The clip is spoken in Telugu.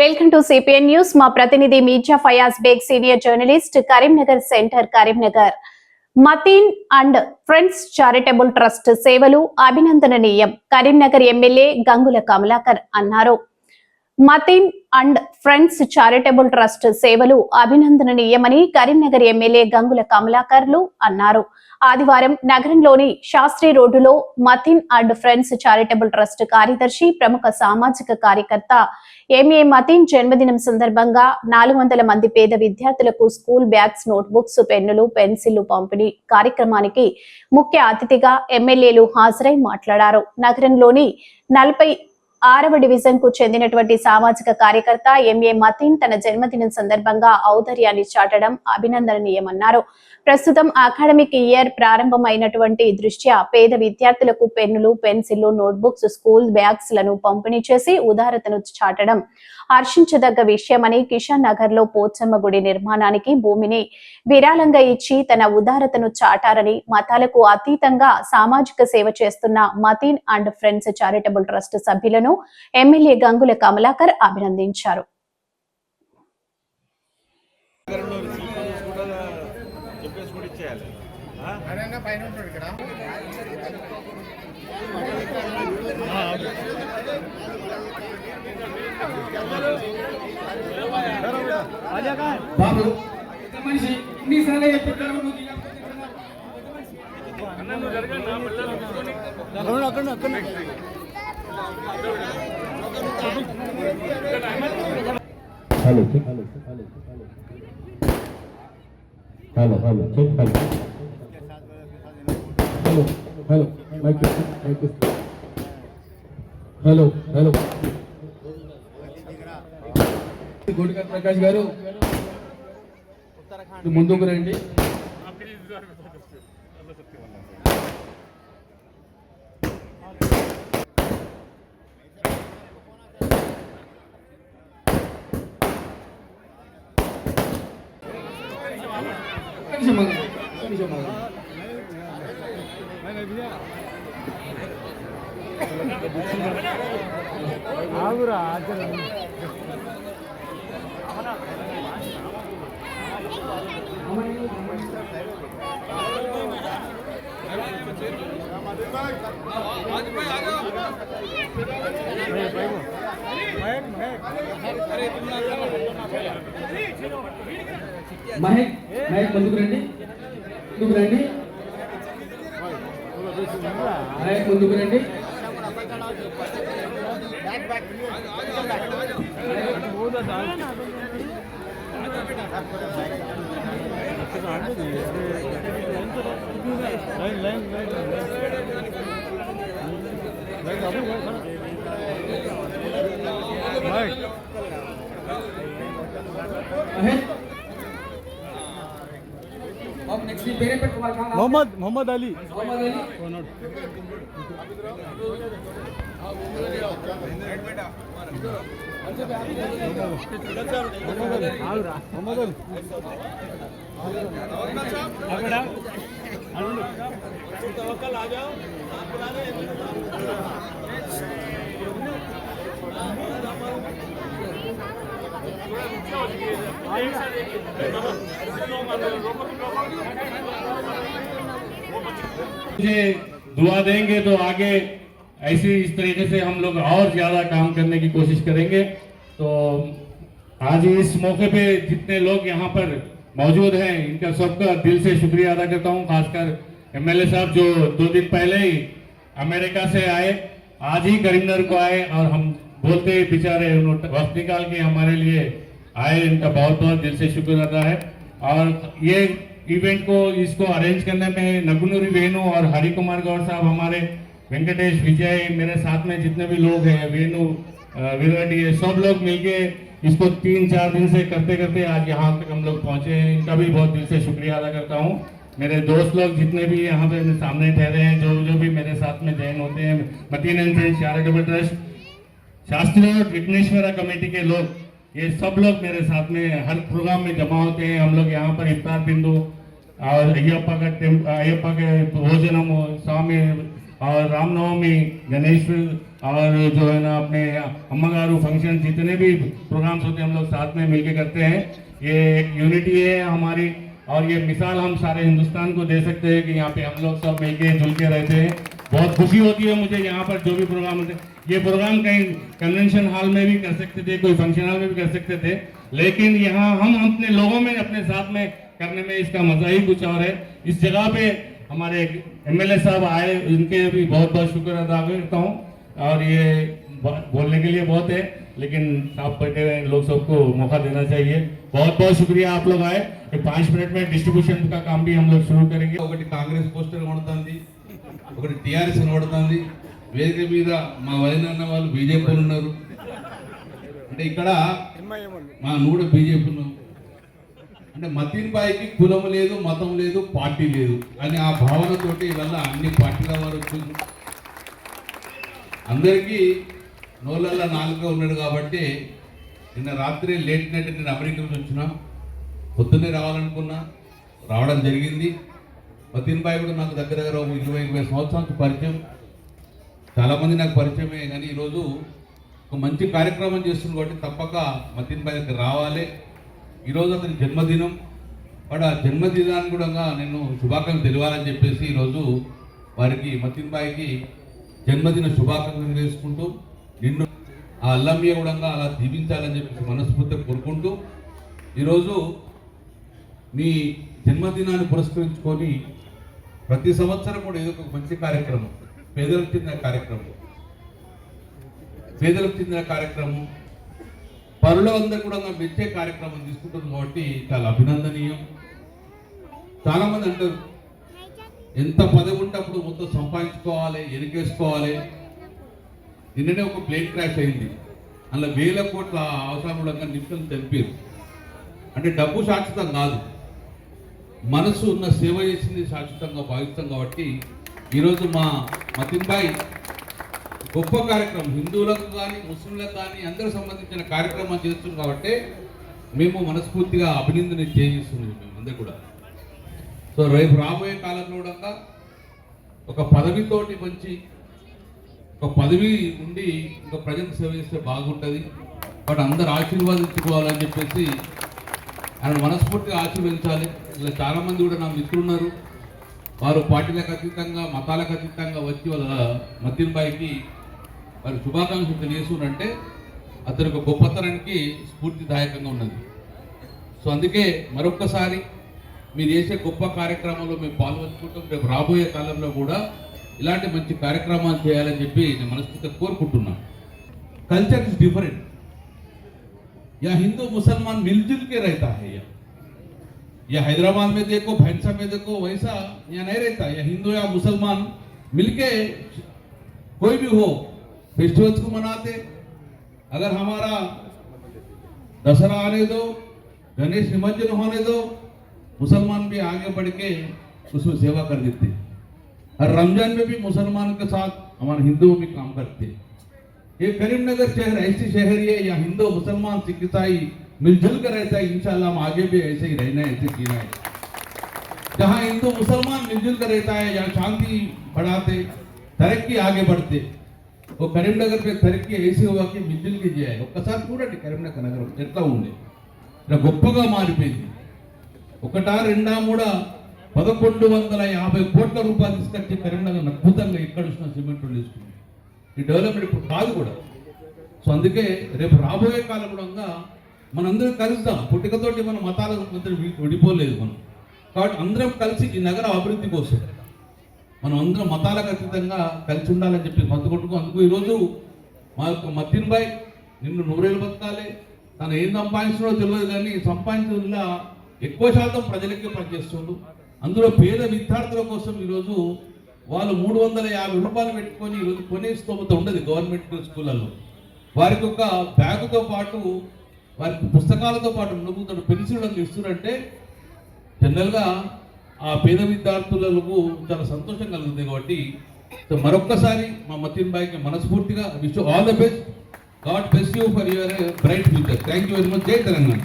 వెల్కమ్ టు సిపిఎన్ న్యూస్ మా ప్రతినిధి Mirza Fayaz Baig senior journalist Karimnagar centre Karimnagar. Mateen and friends charitable trust సేవలు అభినందనీయం కరీంనగర్ ఎమ్మెల్యే గంగుల కమలాకర్ అన్నారు. Mateen and friends charitable trust సేవలు అభినందనీయమని కరీంనగర్ ఎమ్మెల్యే గంగుల కమలాకర్లు అన్నారు. ఆదివారం నగరంలోని శాస్త్రి రోడ్డులో Mateen and friends charitable trust కార్యదర్శి ప్రముఖ సామాజిక కార్యకర్త ఎంఏ మతిన్ జన్మదినం సందర్భంగా నాలుగు వందల మంది పేద విద్యార్థులకు స్కూల్ బ్యాగ్స్ నోట్బుక్స్ పెన్నులు పెన్సిళ్ళు పంపిణీ కార్యక్రమానికి ముఖ్య అతిథిగా ఎమ్మెల్యేలు హాజరై మాట్లాడారు. నగరంలోని నలభై ఆరవ డివిజన్కు చెందినటువంటి సామాజిక కార్యకర్త ఎంఏ మతిన్ తన జన్మదినం సందర్భంగా ఔదర్యాన్ని చాటడం అభినందనీయమన్నారు. ప్రస్తుతం అకాడమిక్ ఇయర్ ప్రారంభమైనటువంటి దృష్ట్యా పేద విద్యార్థులకు పెన్నులు పెన్సిళ్ళు నోట్బుక్స్ స్కూల్ బ్యాగ్స్లను పంపిణీ చేసి ఉదారతను చాటడం హర్షించదగ్గ విషయమని కిషన్ నగర్లో పోచమ్మ గుడి నిర్మాణానికి భూమిని విరాళంగా ఇచ్చి తన ఉదారతను చాటారని మతాలకు అతీతంగా సామాజిక సేవ చేస్తున్న Mateen and friends charitable trust సభ్యులను ఎమ్మెల్యే గంగుల కమలాకర్ అభినందించారు. బాబు మనిషి hello check hello hello hello check hello hello hello mic mic hello hello Prakash garu ముందుకు రండి. నిమిషం ఆగు. నిమిషం అరే మహేక్ మహేక్ ముందుకు రండి. ముందుకు రండి. మహేక్ ముందుకు రండి. మహేక్ బాబు నెక్స్ట్ నీ मोहम्मद मोहम्मद अली। मोहम्मद अली। आ जाओ मुझे दुआ देंगे तो आगे ऐसे इस तरीके से हम लोग और ज़्यादा काम करने की कोशिश करेंगे। तो आज इस मौके पे जितने लोग यहाँ पर मौजूद हैं, इनका सबका दिल से शुक्रिया अदा करता हूँ, खासकर एमएलए साहब जो दो दिन पहले ही अमेरिका से आए, आज ही करीमनगर को आए और हम बोलते बेचारे उन्होंने वक्त निकाल के हमारे लिए आए इनका बहुत बहुत दिल से शुक्र अदा है। और ये इवेंट को, इसको अरेंज करने में नगुनूरी वेणु और हरि कुमार गौड़ साहब हमारे वेंकटेश विजय, मेरे साथ में जितने भी लोग हैं वेणु विराट सब लोग मिलके इसको तीन चार दिन से करते करते आज यहाँ तक हम लोग पहुँचे हैं। इनका भी बहुत दिल से शुक्रिया अदा करता हूँ। मेरे दोस्त लोग जितने भी यहाँ पे सामने ठहरे हैं, जो जो भी मेरे साथ में जैन होते हैं Mateen friends charitable trust, Shastri और विघ्नेश्वरा कमेटी के लोग ये सब लोग मेरे साथ में हर प्रोग्राम में जमा होते हैं। हम लोग यहाँ पर इफ्तार बिंदु और अयप्पा का अयप्पा के भोजनम, स्वामी और रामनवमी, गणेश और जो है ना अपने अम्मागारू फ़ंक्शन जितने भी प्रोग्राम्स होते हैं, हम लोग साथ में मिलके करते हैं। ये एक यूनिटी है हमारी और ये मिसाल हम सारे हिंदुस्तान को दे सकते हैं कि यहाँ पे हम लोग सब मिलके जुल के रहते हैं। बहुत खुशी होती है मुझे यहाँ पर जो भी प्रोग्राम होते ये प्रोग्राम कहीं कन्वेंशन हॉल में भी कर सकते थे, कोई फ़ंक्शन हॉल में भी कर सकते थे। लेकिन यहाँ हम अपने लोगों में, अपने साथ में करने में इसका मज़ा ही कुछ और है। इस जगह पे हमारे एमएलए साहब आए, उनके भी बहुत बहुत शुक्र अदा करता हूँ। और ये बोलने के लिए बहुत है, लेकिन आप बैठे हुए लोग सबको मौका देना चाहिए। बहुत बहुत शुक्रिया आप लोग आए। पाँच मिनट में डिस्ट्रीब्यूशन का काम भी हम लोग शुरू करेंगे। कांग्रेस पोस्टर ఒకటి టిఆర్ఎస్ కనబడుతుంది వేదిక మీద మా వదిన అన్న వాళ్ళు బీజేపీలు ఉన్నారు. అంటే ఇక్కడ మా నూడ బీజేపీ ఉన్నాం అంటే మతీన్ బాయికి కులం లేదు మతం లేదు పార్టీ లేదు అని ఆ భావనతోటి వల్ల అన్ని పార్టీల వారు వచ్చింది అందరికీ నోళ్ళల్లో నాలుగుగా ఉన్నాడు కాబట్టి నిన్న రాత్రి లేట్ నైట్ నేను అమెరికా నుంచి వచ్చినా పొద్దున్నే రావాలనుకున్నా రావడం జరిగింది. మతీన్ కూడా నాకు దగ్గర దగ్గర ఇరవై ఇరవై సంవత్సరాలకు పరిచయం. చాలామంది నాకు పరిచయమే కానీ ఈరోజు ఒక మంచి కార్యక్రమం చేస్తుంది కాబట్టి తప్పక మతీన్ దగ్గర రావాలి. ఈరోజు అతని జన్మదినం. వాడు ఆ జన్మదినాన్ని కూడా నేను శుభాకాంక్షలు తెలియాలని చెప్పేసి ఈరోజు వారికి మతిన్బాయికి జన్మదిన శుభాకాంక్షలు చేసుకుంటూ నిన్ను ఆ అల్లమ్య కూడా అలా దీవించాలని చెప్పేసి మనస్ఫూర్తిగా కోరుకుంటూ ఈరోజు మీ జన్మదినాన్ని పురస్కరించుకొని ప్రతి సంవత్సరం కూడా ఏదో ఒక మంచి కార్యక్రమం. పేదలకు చెందిన కార్యక్రమం. పేదలకు చెందిన కార్యక్రమం. పనులు అందరూ కూడా మెచ్చే కార్యక్రమం తీసుకుంటుంది కాబట్టి చాలా అభినందనీయం. చాలామంది అంటారు ఎంత పదవి ఉంటప్పుడు మొత్తం సంపాదించుకోవాలి ఎనికేసుకోవాలి నిన్ననే ఒక ప్లేన్ క్రాష్ అయింది. అందులో వేల కోట్ల అవసరం కూడా నిమిషం తెలిపారు అంటే డబ్బు శాశ్వతం కాదు. మనసు ఉన్న సేవ చేసింది శాశ్వతంగా భావిస్తాం కాబట్టి ఈరోజు మా మతింబాయి గొప్ప కార్యక్రమం. హిందువులకు కానీ ముస్లింలకు కానీ అందరికి సంబంధించిన కార్యక్రమం చేస్తుంది కాబట్టి మేము మనస్ఫూర్తిగా అభినందన చేయిస్తున్నాం మేము అందరు కూడా. సో రేపు రాబోయే కాలంలో కూడా ఒక పదవితోటి మంచి ఒక పదవి ఉండి ఇంకా ప్రజలకు సేవ చేస్తే బాగుంటుంది. బట్ అందరు ఆశీర్వాదించుకోవాలని చెప్పేసి ఆయన మనస్ఫూర్తిగా ఆశీర్వదించాలి. ఇలా చాలామంది కూడా నా మిత్రులు ఉన్నారు వారు పార్టీలకు అతీతంగా మతాలకు అతీతంగా వచ్చి వాళ్ళ మద్దీన్బాయికి వారి శుభాకాంక్షలు తెలియజేస్తున్నారంటే అతని ఒక గొప్పతనానికి స్ఫూర్తిదాయకంగా ఉన్నది. సో అందుకే మరొక్కసారి మీరు చేసే గొప్ప కార్యక్రమంలో మేము పాల్గొంచుకుంటాం రేపు రాబోయే కాలంలో కూడా ఇలాంటి మంచి కార్యక్రమాలు చేయాలని చెప్పి నేను మనస్ఫూర్తిగా కోరుకుంటున్నాను. కల్చర్ ఇస్ డిఫరెంట్ या हिंदू मुसलमान मिलजुल के रहता है यह या हैदराबाद में देखो, भैंसा में देखो, वैसा यहाँ नहीं रहता? या हिंदू या मुसलमान मिलके कोई भी हो फेस्टिवल्स को मनाते। अगर हमारा दशहरा आने दो, गणेश निमज्जन होने दो, मुसलमान भी आगे बढ़ के उसमें सेवा कर देते। और रमज़ान में भी मुसलमान के साथ हमारे हिंदुओं भी काम करते। हैं ये करीमनगर शहर ऐसी शहर है या हिंदू मुसलमान सिख ईसाई मिलजुल कर रहता है इंशाल्लाह हम आगे भी ऐसे ही रहना है ऐसे जीना है जहाँ हिंदू मुसलमान मिलजुल कर रहता है यहाँ शांति बढ़ाते तरक्की आगे बढ़ते वो కరీంనగర్ पे तरक्की ऐसी हुआ कि మిల్జుల్ కి చేయాలి ఒక్కసారి చూడండి కరీంనగర్ నగరం ఎట్లా ఉండే ఇలా గొప్పగా మారిపోయింది ఒకటా రెండా మూడా పదకొండు వందల యాభై కోట్ల రూపాయలు తీసుకొచ్చి కరీంనగర్ అద్భుతంగా ఎక్కడ చూసిన సిమెంట్ తీసుకుంది ఈ డెవలప్మెంట్ ఇప్పుడు కాదు కూడా. సో అందుకే రేపు రాబోయే కాలం కూడా మనందరం కలుద్దాం. పుట్టుకతోటి మన మతాల విడిపోలేదు మనం. కాబట్టి అందరం కలిసి ఈ నగర అభివృద్ధి కోసం మనం అందరం మతాలకు అతీతంగా కలిసి ఉండాలని చెప్పి మద్దతుకుంటున్నాం అందుకు ఈరోజు మా యొక్క మద్దిన్ బాయ్ నిన్ను నూరేళ్ళు బతకాలి. తను ఏం సంపాదించడో తెలియదు కానీ సంపాదించడంలో ఎక్కువ శాతం ప్రజలకే పనిచేస్తుండు. అందులో పేద విద్యార్థుల కోసం ఈరోజు వాళ్ళు మూడు వందల యాభై రూపాయలు పెట్టుకొని ఈరోజు కొనే స్తోమత ఉండదు గవర్నమెంట్ స్కూళ్ళల్లో. వారికి ఒక బ్యాగుతో పాటు వారికి పుస్తకాలతో పాటు నవ్వుతాడు పెన్సిల్ ఇస్తున్నారంటే జనరల్గా ఆ పేద విద్యార్థులకు చాలా సంతోషం కలుగుతుంది కాబట్టి సో మరొక్కసారి మా మతిన్ బాయ్కి మనస్ఫూర్తిగా wish all the best. God best you for your bright future. Thank you very much. Jai Telangana.